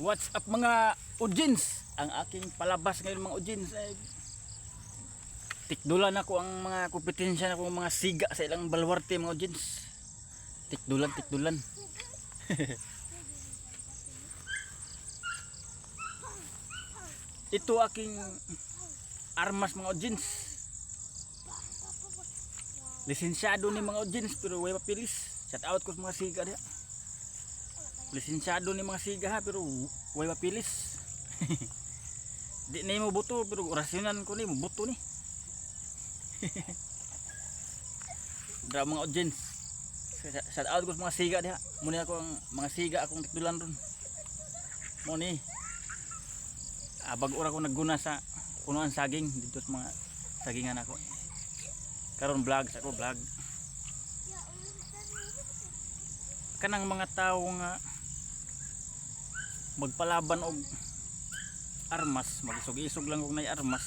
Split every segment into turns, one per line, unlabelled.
What's up mga audience? Ang aking palabas ngayon mga audience ay tikdulan ako ang mga kompetensya na mga siga sa ilang balwarte mga audience. Tikdulan, tikdulan. Ito aking armas mga audience. Lisensyado ni mga audience pero way papilis. Shout out ko sa mga siga diha. Lisensyado ni mga siga ha pero way mapilis. Di na mo buto pero orasyonan ko ni mo buto ni. Dra mga audience. Shout out ko sa mga siga diha. Muni ako ang mga siga akong tikdulan ron. Mo ni. Abag ora ko nagguna sa punuan saging dito sa mga sagingan ako. Karon vlog sa ako vlog. Kanang mga tao nga magpalaban og armas, magisog-isog lang og nay armas.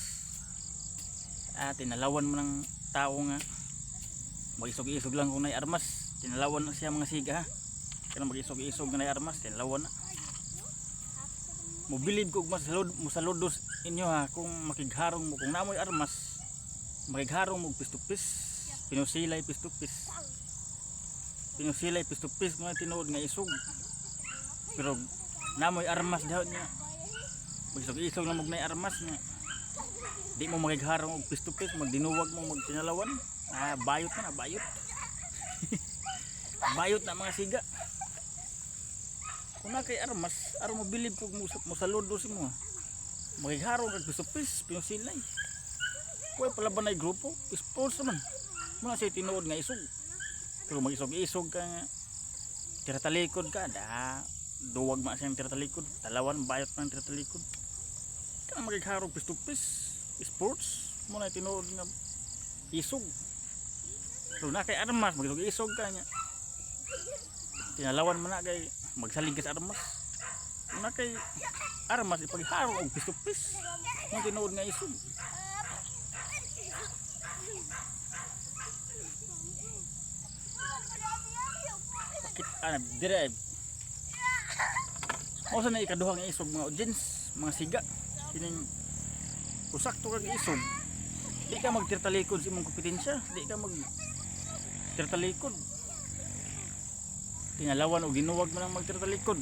Ah, tinalawan mo ng tao nga magisog-isog lang kung nay armas. Tinalawan na siya mga siga ha. Kanang magisog-isog nay armas, tinalawan na. Mobilib kog masalud mosaludos inyo ha kung makigharong mo kung namoy armas makigharong mo og pistupis pinusilay pistupis pinusilay pistupis nga tinuod nga isog pero namoy armas daw niya magisog-isog na magnay armas nga di mo makigharong og pistupis magdinuwag mo magtinalawan ah bayot na bayot bayot na mga siga kung na kay armas aron mo bilib kog mo saludo si mo makigharong kag pistupis pinusilay Kuya pala ba na grupo? Sports naman. Muna siya tinuod nga isog. Pero mag-isog-isog ka nga. Tiratalikod ka. Da, duwag ma siyang tiratalikod. Talawan, bayot man tiratalikod. Kaya magigharong pistupis. Sports. Muna tinuod nga isog. Pero na kay armas, mag-isog-isog ka nga. Tinalawan mo na kay magsalig ka sa armas. Na kay armas, ipagharong og pistupis. Muna tinuod nga isog. Kit ana dire. Mo sa na ikaduhang isog mga audience, mga siga. Kining usakto kag isog. Di ka magtirtalikod sa imong kompetensya, di ka mag tirtalikod. Tinalawan o ginuwag mo lang magtirtalikod.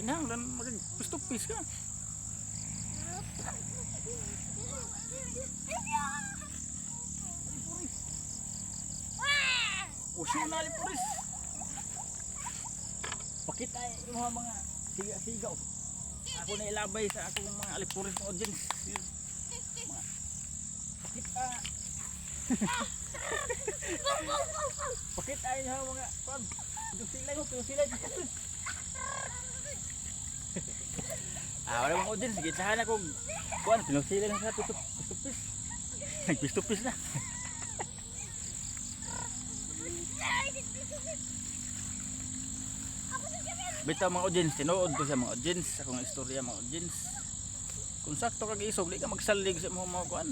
Kinahanglan mag pistupis ka. Usyo na alipuris. Pakita yung mga mga siga-siga. oh. Ako na ilabay sa akong mga alipuris ng audience. Mga pakita. pakita yung mga pag silay mo, silay. Ah, wala mga audience. Gitsahan ako. Kuan, pinusilay lang sa pistupis. Nagpistupis na. Bitaw mga audience, tinuod ko sa mga audience, akong istorya mga audience. Kung sakto kag isog, di ka magsalig sa mga mga kuan.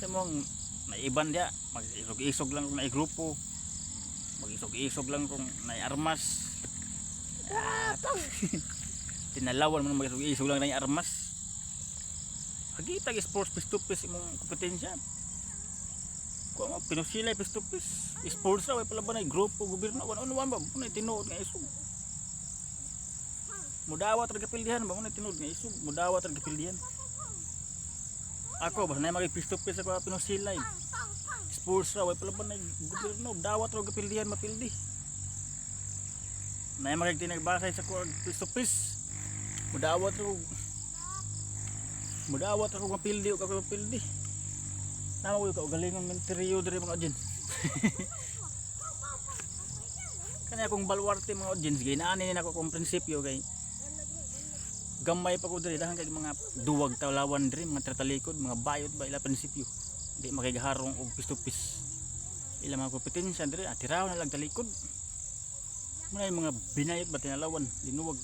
Sa mga naiban dia, mag-isog-isog lang kung naigrupo. Mag-isog-isog lang kung naiarmas. Ah, Tinalawan mo mag-isog-isog lang naiarmas. Hagitag sports pistupis imong kompetensya. Kung mo pinusilay pistupis, sports ra way pala ba na grupo gobyerno ano ano ba mo tinuod nga isog. Mudawat ra kapildihan ba mo na tinuod nga isog, mudawat ra kapildihan. Ako ba na magi pistupis ako pinusilay. Sports ra way pala ba na gobyerno, dawat ra kapildihan mapildi. Na magi tinagbasay sa ko pistupis. Mudawat ra Mudawat ako mapildi o kako mapildi. Nama ko ka galingon ng trio diri mga audience. Kanya akong balwarte mga audience ginaanin na ako kung prinsipyo kay gamay pa ko diri dahan kay mga duwag tawlawan diri mga tratalikod mga bayot ba ila prinsipyo. Di makigaharong og pistupis ila mga kompetensya diri atiraw na lang talikod. Muna mga binayot ba tinalawan linuwag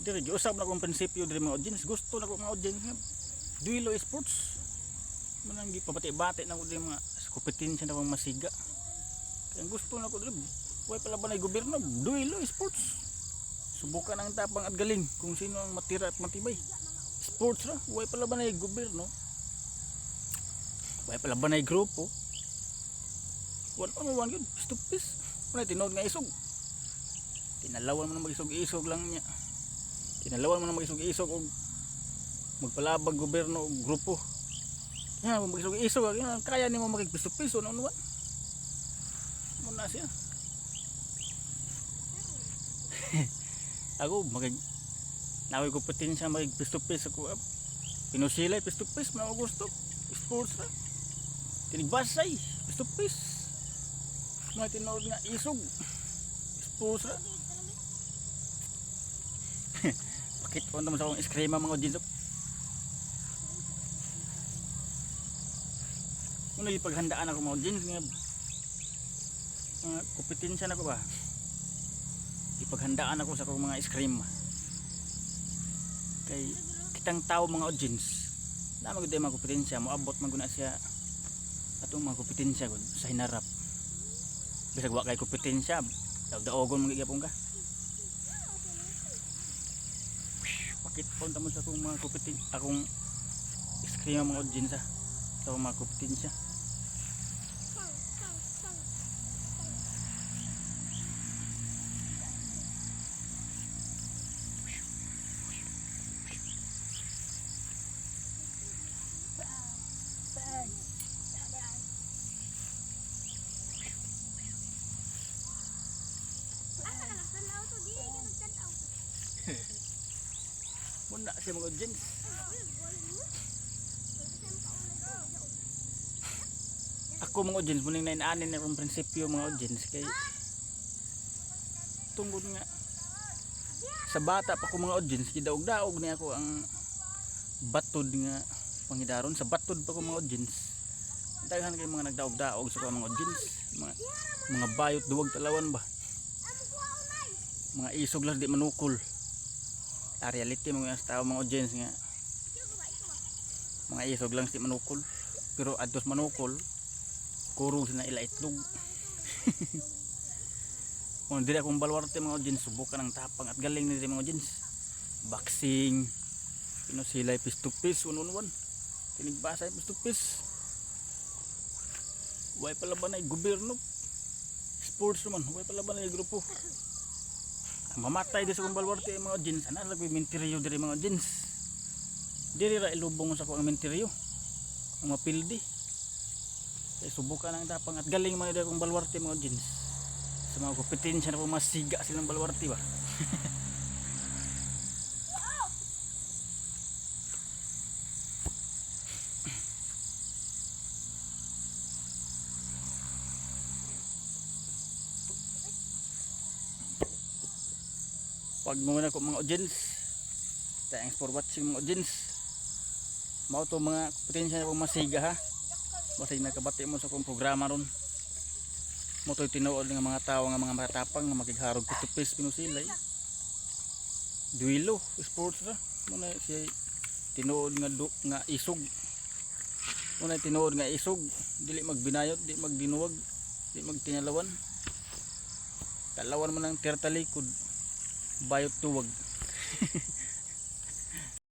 diri giusab na kong prinsipyo diri mga audience. Gusto na ko mga audience duilo sports manang gipabati-bati na ko diri mga kompetensya na kong masiga. Kaya gusto na ko diri way pala ba na gobyerno duilo sports subukan ang tapang at galing kung sino ang matira at matibay. Sports ra way pala ba na yung gobyerno? Way pala ba na yung grupo? One on one yun stupis wala tinod nga isog. Tinalawan mo na mag-isog-isog lang niya. Tinalawan mo na mag-isog-isog og magpalabag gobyerno og grupo. Yan mag-isog-isog yan, kaya ni mo makigpiso-piso one on one. Muna siya ako magig naway ko patin siya magig pisto-pis ako. Ah, pinusilay pisto-pis mga gusto. Sports ra tinigbasay pisto-pis mga tinood nga isog. Sports ra pakit po naman sa akong iskrema mga dito Muna ipaghandaan ako mga jeans nga mga kompetensya na ko ba ipaghandaan ako sa akong mga scream kay kitang tao mga audience na magud mga kompetensya moabot man guna siya. Atong mga kompetensya gud sa hinarap. Bisag wa kay kompetensya daog-daogon mga gyapon ka. Pakit po tamo sa akong mga kompeten akong scream mga audience ah, sa akong mga kompetensya muna siya mga audience. Ako mga audience muning nainanin na akong prinsipyo mga audience kay tungkol nga sa bata pa ko mga audience kidaog-daog niya ako ang batod nga pangidaron. Sa batod pa ko mga audience daghan kay mga nagdaog-daog sa ko mga audience. Mga, mga bayot duwag talawan ba? Mga isog lang di manukol la reality mga tao mga audience nga. Mga isog lang si manukol. Pero adtos manukol kurong sila ila itlog. Kung dili akong balwarte mga audience subukan ng tapang at galing nila mga audience. Boxing. Pinusilay piece to piece one on one. Tinigbasay piece to piece. Way pala ba na gobyerno. Sports naman way pala ba na grupo. ang mamatay di sa kong balwarte ang mga jeans. Ana lagi minteriyo diri mga jeans. Diri ra ilubong sa ko ang minteriyo ang mapildi kaya subukan ang tapang at galing man diri kong balwarte mga jeans. Sa mga kompetensya na po masiga silang balwarte ba pag muna ko mga audience thanks for watching mga audience. Mao to mga potensya na masiga ha? Basig nakabati mo sa kong programa ron. Mo to tinuod ng mga tao nga mga matatapang nga makigharog kutupis pinusilay duilo sports ra. Mo na siya tinuod nga du, nga isog. Mo na tinuod nga isog. Dili magbinayot di magdinuwag di magtinalawan. Talawan mo ng tirtalikod bayot tuwag